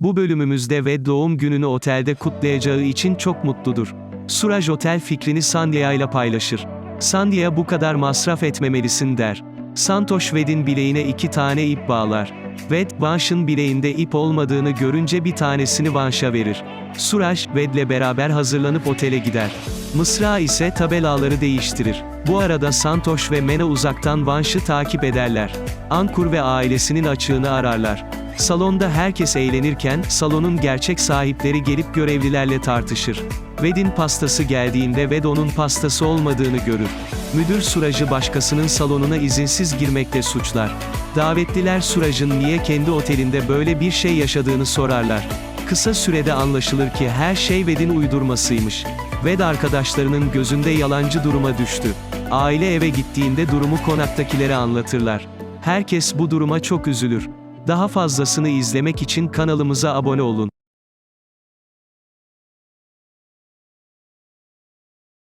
Bu bölümümüzde ve doğum gününü otelde kutlayacağı için çok mutludur. Suraj otel fikrini Sandya'ya ile paylaşır. Sandhya bu kadar masraf etmemelisin der. Santosh Ved'in bileğine iki tane ip bağlar. Ved, Vansh'ın bileğinde ip olmadığını görünce bir tanesini Vansh'a verir. Suraj, Ved'le beraber hazırlanıp otele gider. Mısra ise tabelaları değiştirir. Bu arada Santosh ve Mena uzaktan Vansh'ı takip ederler. Ankur ve ailesinin açığını ararlar. Salonda herkes eğlenirken, salonun gerçek sahipleri gelip görevlilerle tartışır. Ved'in pastası geldiğinde Ved onun pastası olmadığını görür. Müdür Suraj'ı başkasının salonuna izinsiz girmekle suçlar. Davetliler Suraj'ın niye kendi otelinde böyle bir şey yaşadığını sorarlar. Kısa sürede anlaşılır ki her şey Ved'in uydurmasıymış. Ved arkadaşlarının gözünde yalancı duruma düştü. Aile eve gittiğinde durumu konaktakilere anlatırlar. Herkes bu duruma çok üzülür. Daha fazlasını izlemek için kanalımıza abone olun.